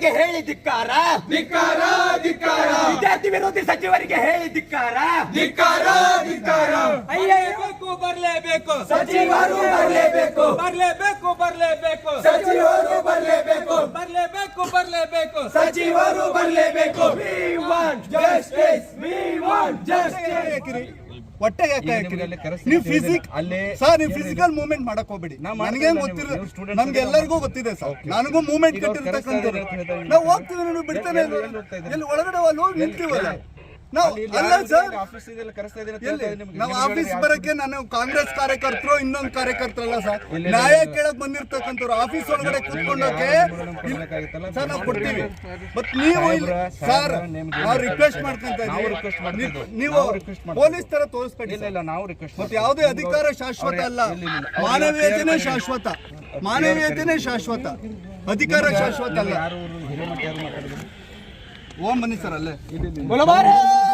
ಸಚಿವರಿಗೆ ಹೇಳಿ ಧಿಕ್ಕಾರ ಧಿಕ್ಕಾರ ಧಿಕ್ಕಾರ ವಿದ್ಯಾರ್ಥಿ ವಿರೋಧಿ ಸಚಿವರಿಗೆ ಹೇಳಿ ಧಿಕ್ಕಾರ ಧಿಕ್ಕಾರ ಧಿಕ್ಕಾರ ಅಯ್ಯಬೇಕು ಬರಲೇಬೇಕು ಸಚಿವರು ಬರಲೇಬೇಕು ಬರಲೇಬೇಕು ಬರಲೇಬೇಕು ಸಚಿವರು ಬರಲೇಬೇಕು ಬರಲೇಬೇಕು ಬರಲೇಬೇಕು ಸಚಿವರು ಬರಲೇಬೇಕು we want justice we want justice ಹೊಟ್ಟೆಗೆ ಯಾಕೆ ನೀವು ಫಿಸಿಕ್ ಅಲ್ಲೇ ಸರ್ ನೀವು ಫಿಸಿಕಲ್ ಮೂವ್ಮೆಂಟ್ ಮಾಡಕ್ ಹೋಗ್ಬೇಡಿ ನನಗೆ ಗೊತ್ತಿರೋ ನಮ್ಗೆ ಎಲ್ಲರಿಗೂ ಗೊತ್ತಿದೆ ಸರ್ ನನಗೂ ಮೂವ್ಮೆಂಟ್ ಕಟ್ಟಿರ್ತಕ್ಕಂಥದ್ದು. ನಾವು ಹೋಗ್ತೀವಿ ಬಿಡ್ತಾನೆ? ಎಲ್ಲಿ ಒಳಗಡೆ ಅಲ್ಲಿ ಹೋಗಿ ನಿಂತೀವಲ್ಲ ನಾವು ಅಲ್ಲ ಸರ್. ನಾವು ಆಫೀಸ್ ಬರಕ್ಕೆ ನಾನು ಕಾಂಗ್ರೆಸ್ ಕಾರ್ಯಕರ್ತರು ಇನ್ನೊಂದು ಕಾರ್ಯಕರ್ತರಲ್ಲ ಸರ್. ನ್ಯಾಯ. ಕೇಳಕ್ ಬಂದಿರ್ತಕ್ಕಂಥವ್ರು ಆಫೀಸ್ ಒಳಗಡೆ ಕೂತ್ಕೊಂಡೋಕೆ ಸರ್ ನಾವು ಕೊಡ್ತೀವಿ. ಬಟ್ ನೀವು ಸರ್ ನಾವು ರಿಕ್ವೆಸ್ಟ್ ಮಾಡ್ಕೊಂತ ನಾವು. ಪೊಲೀಸ್ ತರ ಇಲ್ಲ ನಾವು ರಿಕ್ವೆಸ್ಟ್ ಮತ್ತೆ ಯಾವುದೇ ಅಧಿಕಾರ ಶಾಶ್ವತ ಅಲ್ಲ. ಮಾನವೀಯತೆನೇ ಶಾಶ್ವತ. ಮಾನವೀಯತೆನೇ ಶಾಶ್ವತ. ಅಧಿಕಾರ ಶಾಶ್ವತ ಅಲ್ಲ. ಓಂ ಬನ್ನಿ ಸರ್ ಅಲ್ಲೇ.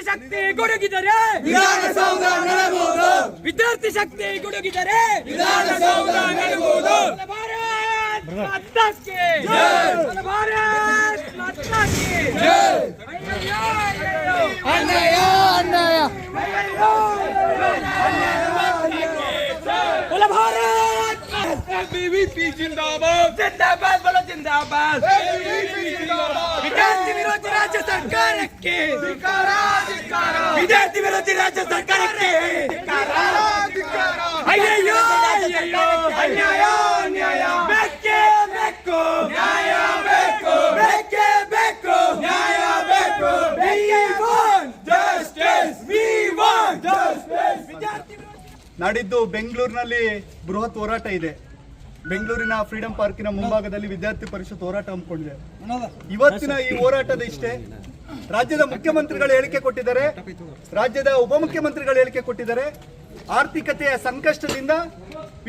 ವಿದ್ಯಾರ್ಥಿ ಶಕ್ತಿ ಗುಡುಗಿದರೆ ವಿಧಾನಸೌಧ ನಡಬಹುದು ವಿದ್ಯಾರ್ಥಿ ಶಕ್ತಿ ಗುಡುಗಿದರೆ ವಿಧಾನಸೌಧ ನಡುಗುವುದು. ಭಾರತ್ ಮಾತಾ ಕಿ ಭಾರತ್ ಮಾತಾ ಕಿ ಅಯ್ಯಯ್ಯೋ ಅಯ್ಯಯ್ಯೋ ಅನ್ಯಾಯ ಅನ್ಯಾಯ ಅಯ್ಯಯ್ಯೋ बोला भारत ಬಿಬಿಪಿ ಜಿಂದಾಬಾದ್ जिंदाबाद बोलो जिंदाबाद ವಿದ್ಯಾರ್ಥಿ ವಿರೋಧಿ ರಾಜ್ಯ ಸರ್ಕಾರಕ್ಕೆ. ವಿದ್ಯಾರ್ಥಿ ವಿರೋಧಿ ರಾಜ್ಯ ಸರ್ಕಾರಕ್ಕೆ. ಅಯ್ಯಯ್ಯೋ ಅಯ್ಯಯ್ಯೋ ಅನ್ಯಾಯ ಅನ್ಯಾಯ ಬೇಕೇ ಬೇಕು ನ್ಯಾಯ ಬೇಕು ಬೇಕೇ ಬೇಕು ನ್ಯಾಯ ಬೇಕು ನಾಡಿದ್ದು ಬೆಂಗಳೂರಿನಲ್ಲಿ ಬೃಹತ್ ಹೋರಾಟ ಇದೆ. ಬೆಂಗಳೂರಿನ ಫ್ರೀಡಂ ಪಾರ್ಕಿನ ಮುಂಭಾಗದಲ್ಲಿ ವಿದ್ಯಾರ್ಥಿ ಪರಿಷತ್ ಹೋರಾಟ ಹಮ್ಮಿಕೊಂಡಿದೆ. ಇವತ್ತಿನ ಈ ಹೋರಾಟದ ಇಷ್ಟೇ ರಾಜ್ಯದ ಮುಖ್ಯಮಂತ್ರಿಗಳು ಹೇಳಿಕೆ ಕೊಟ್ಟಿದ್ದಾರೆ ರಾಜ್ಯದ ಉಪಮುಖ್ಯಮಂತ್ರಿಗಳು ಹೇಳಿಕೆ ಕೊಟ್ಟಿದ್ದಾರೆ ಆರ್ಥಿಕತೆಯ ಸಂಕಷ್ಟದಿಂದ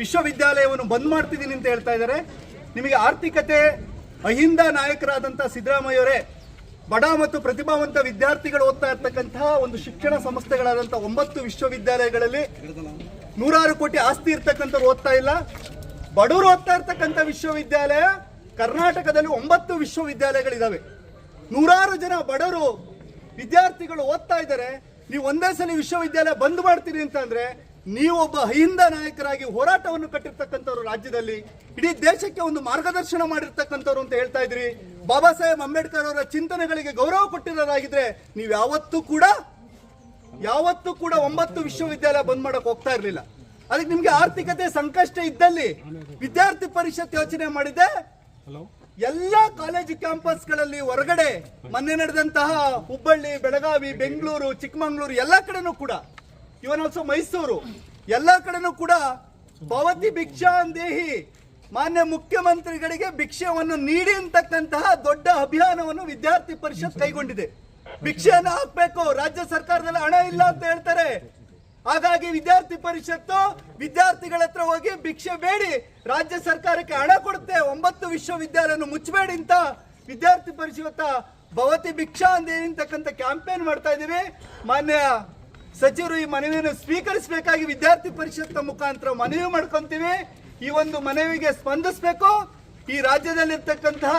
ವಿಶ್ವವಿದ್ಯಾಲಯವನ್ನು ಬಂದ್ ಮಾಡ್ತಿದ್ದೀನಿ ಅಂತ ಹೇಳ್ತಾ ಇದ್ದಾರೆ. ನಿಮಗೆ ಆರ್ಥಿಕತೆ ಅಹಿಂದ ನಾಯಕರಾದಂಥ ಸಿದ್ದರಾಮಯ್ಯವರೇ ಬಡ ಮತ್ತು ಪ್ರತಿಭಾವಂತ ವಿದ್ಯಾರ್ಥಿಗಳು ಓದ್ತಾ ಇರ್ತಕ್ಕಂತಹ ಒಂದು ಶಿಕ್ಷಣ ಸಂಸ್ಥೆಗಳಾದಂಥ ಒಂಬತ್ತು ವಿಶ್ವವಿದ್ಯಾಲಯಗಳಲ್ಲಿ ನೂರಾರು ಕೋಟಿ ಆಸ್ತಿ ಇರ್ತಕ್ಕಂಥವ್ರು ಓದ್ತಾ ಇಲ್ಲ. ಬಡವರು ಓದ್ತಾ ಇರ್ತಕ್ಕಂಥ ವಿಶ್ವವಿದ್ಯಾಲಯ ಕರ್ನಾಟಕದಲ್ಲಿ ಒಂಬತ್ತು ವಿಶ್ವವಿದ್ಯಾಲಯಗಳಿದ್ದಾವೆ ನೂರಾರು ಜನ ಬಡವರು, ವಿದ್ಯಾರ್ಥಿಗಳು ಓದ್ತಾ ಇದ್ದಾರೆ. ನೀವು ಒಂದೇ ಸಲ ವಿಶ್ವವಿದ್ಯಾಲಯ ಬಂದ್ ಮಾಡ್ತೀರಿ ಅಂತಂದ್ರೆ ನೀವೊಬ್ಬ ಅಹಿಂದ ನಾಯಕರಾಗಿ ಹೋರಾಟವನ್ನು ಕಟ್ಟಿರ್ತಕ್ಕಂಥವ್ರು ರಾಜ್ಯದಲ್ಲಿ, ಇಡೀ ದೇಶಕ್ಕೆ ಒಂದು ಮಾರ್ಗದರ್ಶನ ಮಾಡಿರ್ತಕ್ಕಂಥವ್ರು ಅಂತ ಹೇಳ್ತಾ ಇದ್ರಿ ಬಾಬಾ ಸಾಹೇಬ್ ಅಂಬೇಡ್ಕರ್ ಅವರ ಚಿಂತನೆಗಳಿಗೆ ಗೌರವ ಕೊಟ್ಟಿರೋರಾಗಿದ್ರೆ ನೀವು ಯಾವತ್ತೂ ಕೂಡ ಯಾವತ್ತೂ ಕೂಡ ಒಂಬತ್ತು ವಿಶ್ವವಿದ್ಯಾಲಯ ಬಂದ್ ಮಾಡಕ್ ಹೋಗ್ತಾ ಇರ್ಲಿಲ್ಲ. ಅದಕ್ಕೆ ನಿಮ್ಗೆ ಆರ್ಥಿಕತೆ ಸಂಕಷ್ಟ ಇದ್ದಲ್ಲಿ ವಿದ್ಯಾರ್ಥಿ ಪರಿಷತ್ ಯೋಚನೆ ಮಾಡಿದೆ. ಎಲ್ಲ ಕಾಲೇಜು ಕ್ಯಾಂಪಸ್ಗಳಲ್ಲಿ ಹೊರಗಡೆ ಮೊನ್ನೆ ನಡೆದಂತಹ ಹುಬ್ಬಳ್ಳಿ ಬೆಳಗಾವಿ ಬೆಂಗಳೂರು ಚಿಕ್ಕಮಂಗ್ಳೂರು ಎಲ್ಲ ಕಡೆನೂ ಕೂಡ ಇವನ್ ಆಲ್ಸೋ ಮೈಸೂರು ಎಲ್ಲ ಕಡೆನೂ ಕೂಡ ಭವತಿ ಭಿಕ್ಷಾಂದೇಹಿ ಮಾನ್ಯ ಮುಖ್ಯಮಂತ್ರಿಗಳಿಗೆ ಭಿಕ್ಷೆಯನ್ನು ನೀಡಿ ಅಂತಕ್ಕಂತಹ ದೊಡ್ಡ ಅಭಿಯಾನವನ್ನು ವಿದ್ಯಾರ್ಥಿ ಪರಿಷತ್ ಕೈಗೊಂಡಿದೆ. ಭಿಕ್ಷೆಯನ್ನು ಹಾಕ್ಬೇಕು ರಾಜ್ಯ ಸರ್ಕಾರದಲ್ಲಿ ಹಣ ಇಲ್ಲ ಅಂತ ಹೇಳ್ತಾರೆ. ಹಾಗಾಗಿ ವಿದ್ಯಾರ್ಥಿ ಪರಿಷತ್ತು ವಿದ್ಯಾರ್ಥಿಗಳ ಹತ್ರ ಹೋಗಿ ಭಿಕ್ಷೆ ಬೇಡಿ, ರಾಜ್ಯ ಸರ್ಕಾರಕ್ಕೆ ಹಣ ಕೊಡುತ್ತೆ, ಒಂಬತ್ತು ವಿಶ್ವವಿದ್ಯಾಲಯವನ್ನು ಮುಚ್ಚಬೇಡಿ ಅಂತ ವಿದ್ಯಾರ್ಥಿ ಪರಿಷತ್ತ ಭವತಿ ಭಿಕ್ಷಾ ಅಂತಕ್ಕಂಥ ಕ್ಯಾಂಪೇನ್ ಮಾಡ್ತಾ ಇದ್ದೀವಿ. ಮಾನ್ಯ ಸಚಿವರು ಈ ಮನವಿಯನ್ನು ಸ್ವೀಕರಿಸಬೇಕಾಗಿ ವಿದ್ಯಾರ್ಥಿ ಪರಿಷತ್ನ ಮುಖಾಂತರ ಮನವಿ ಮಾಡ್ಕೊಂತೀವಿ. ಈ ಒಂದು ಮನವಿಗೆ ಸ್ಪಂದಿಸಬೇಕು. ಈ ರಾಜ್ಯದಲ್ಲಿರ್ತಕ್ಕಂತಹ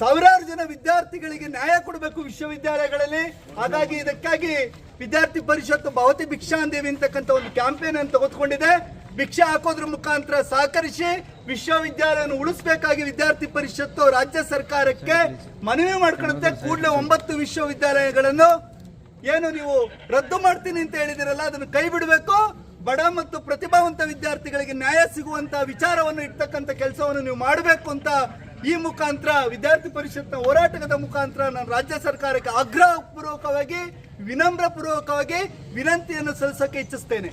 ಸಾವಿರಾರು ಜನ ವಿದ್ಯಾರ್ಥಿಗಳಿಗೆ ನ್ಯಾಯ ಕೊಡಬೇಕು ವಿಶ್ವವಿದ್ಯಾಲಯಗಳಲ್ಲಿ. ಹಾಗಾಗಿ ಇದಕ್ಕಾಗಿ ವಿದ್ಯಾರ್ಥಿ ಪರಿಷತ್ತು ಭವತಿ ಭಿಕ್ಷಾ ಅಂದೇವಿ ಅಂತಕ್ಕಂಥ ಒಂದು ಕ್ಯಾಂಪೇನ್ ಅನ್ನು ತೆಗೆದುಕೊಂಡಿದೆ. ಭಿಕ್ಷೆ ಹಾಕೋದ್ರ ಮುಖಾಂತರ ಸಹಕರಿಸಿ ವಿಶ್ವವಿದ್ಯಾಲಯವನ್ನು ಉಳಿಸಬೇಕಾಗಿ ವಿದ್ಯಾರ್ಥಿ ಪರಿಷತ್ತು ರಾಜ್ಯ ಸರ್ಕಾರಕ್ಕೆ ಮನವಿ ಮಾಡ್ಕೊಳ್ಳುತ್ತೆ. ಕೂಡಲೇ ಒಂಬತ್ತು ವಿಶ್ವವಿದ್ಯಾಲಯಗಳನ್ನು. ಏನು ನೀವು ರದ್ದು ಮಾಡ್ತೀನಿ ಅಂತ ಹೇಳಿದಿರಲ್ಲ, ಅದನ್ನು ಕೈ ಬಿಡಬೇಕು. ಬಡ ಮತ್ತು ಪ್ರತಿಭಾವಂತ ವಿದ್ಯಾರ್ಥಿಗಳಿಗೆ ನ್ಯಾಯ ಸಿಗುವಂತಹ ವಿಚಾರವನ್ನು ಇಡ್ತಕ್ಕಂಥ ಕೆಲಸವನ್ನು ನೀವು ಮಾಡಬೇಕು ಅಂತ ಈ ಮುಖಾಂತರ ವಿದ್ಯಾರ್ಥಿ ಪರಿಷತ್ನ ಹೋರಾಟದ ಮುಖಾಂತರ ನಾನು ರಾಜ್ಯ ಸರ್ಕಾರಕ್ಕೆ ಆಗ್ರಹ ಪೂರ್ವಕವಾಗಿ ವಿನಮ್ರ ಪೂರ್ವಕವಾಗಿ ವಿನಂತಿಯನ್ನು ಸಲ್ಲಿಸಕ್ಕೆ ಇಚ್ಛಿಸ್ತೇನೆ.